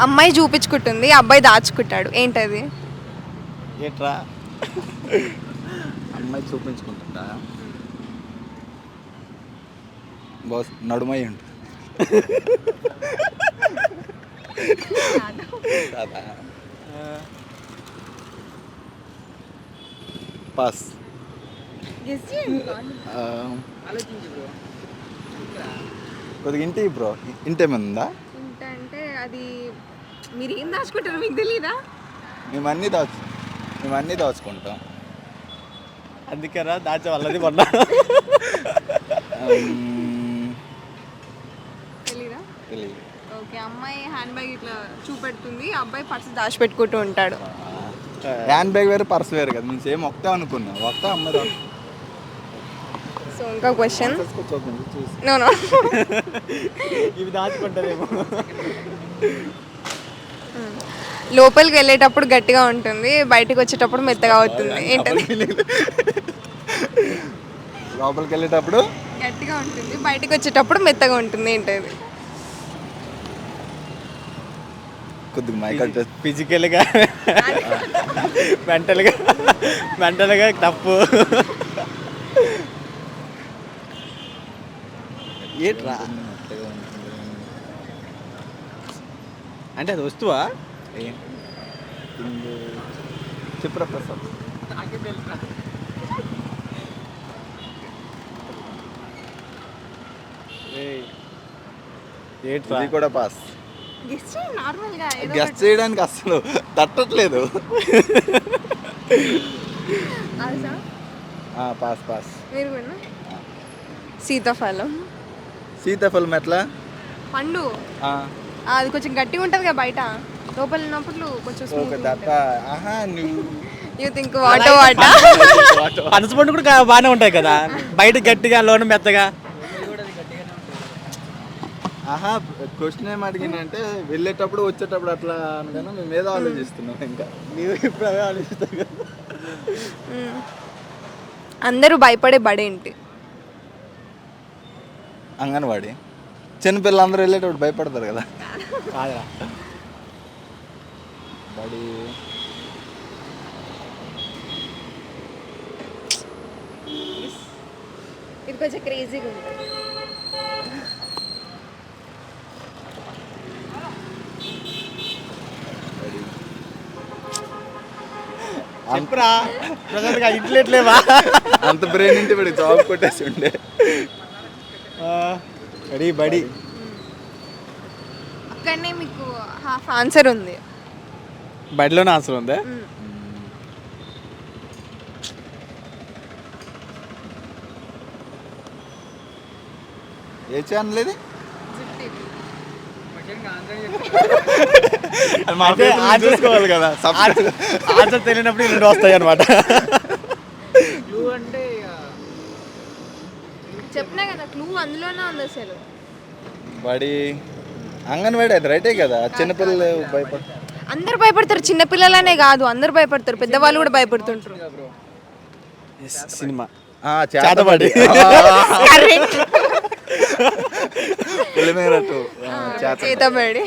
అమ్మాయి చూపించుకుంటుంది అబ్బాయి దాచుకుంటాడు. ఏంటది? ఏట్రా? అమ్మాయి చూపించుకుంటుందా? బాస్ నడుమై ఉంటుంది? పాస్. ఆ, కొద్దిగా ఇంటి బ్రో ఇంటేముందా అది మీరు ఏం దాచుకుంటారు మీకు తెలీదా? మేము అన్నీ దాచు మేము అన్నీ దాచుకుంటాం అందుకేరా దాచే వాళ్ళది తెలీదా? తెలియదు ఓకే అమ్మాయి హ్యాండ్ బ్యాగ్ ఇట్లా చూపెడుతుంది అబ్బాయి పర్స్ దాచిపెట్టుకుంటూ ఉంటాడు. హ్యాండ్ బ్యాగ్ వేరు పర్స్ వేరు కదా మేము సేమ్ ఒకటే అనుకున్నాం. ఒకటే అమ్మాయి సో ఇంకా క్వశ్చన్ నో నో ఇవి దాచుకుంటారేమో లోపలికి వెళ్ళేటప్పుడు గట్టిగా ఉంటుంది బయటకు వచ్చేటప్పుడు మెత్తగా అవుతుంది. ఏంటది? లోపలికి వెళ్ళేటప్పుడు? గట్టిగా ఉంటుంది బయటకు వచ్చేటప్పుడు మెత్తగా ఉంటుంది ఏంటది? కొద్దిగా మైకల్ ఫిజికల్గా మెంటల్గా మెంటల్గా తప్పు ఏట్రా? అంటే అది వస్తువా? చెప్పరా ప్రసాద్. ఏట్రా? ఇది కూడా పాస్. గెస్ట్ చేయడానికి అసలు తట్టట్లేదు. ఆ, పాస్ పాస్. సీతాఫలం. సీతాఫలం ఎట్లా? పండు. అది కొంచెం గట్టిగా ఉంటుంది కదా బయట. లోపల ఉన్నప్పుడు కొంచెం ఒక దప్ప ఆహా నువ్వు. యూ థింక్ వాటో వాటా పనసపండు కూడా బాగానే ఉంటాయి కదా. బయట గట్టిగా లోన మెత్తగా. ఆహా క్వశ్చన్ ఏం అడిగినంటే వెళ్ళేటప్పుడు వచ్చేటప్పుడు అట్లా అనగానే మేము ఏదో ఆలోచిస్తున్నాం ఇంకా. నీవు ఇప్పుడు అవే ఆలోచిస్తావు కదా. అందరూ భయపడే బడేంటి? అంగన్వాడి. చిన్నపిల్లలందరూ వెళ్ళేటప్పుడు భయపడతారు కదా. కాదురా. బడి. ఇది కొంచెం క్రేజీగా ఉంటుంది ఇంట్లో ఎట్లేవా అంత బ్రెయిన్ ఇంటి పడి జాబ్ కొట్టేసి ఉండే. బడి బడి. అక్కడనే మీకు హాఫ్ ఆన్సర్ ఉంది. బడిలోనే ఆన్సర్ ఉందా? ఏ ఛానల్ ఇది? చూసుకోవాలి కదా. ఆన్సర్ ఆన్సర్ తెలియనప్పుడు రెండు వస్తాయి అనమాట చెప్పినా కదా క్లూ అందులోనే ఉంది అసలు. బడి అంగన్వాడి అది రైటే కదా? చిన్నపిల్లలు భయపడ అందరు భయపడతారు చిన్నపిల్లలనే కాదు అందరు భయపడతారు పెద్దవాళ్ళు కూడా భయపడుతుంటారు. సినిమా. ఆ, చేతబడి. చేతబడి.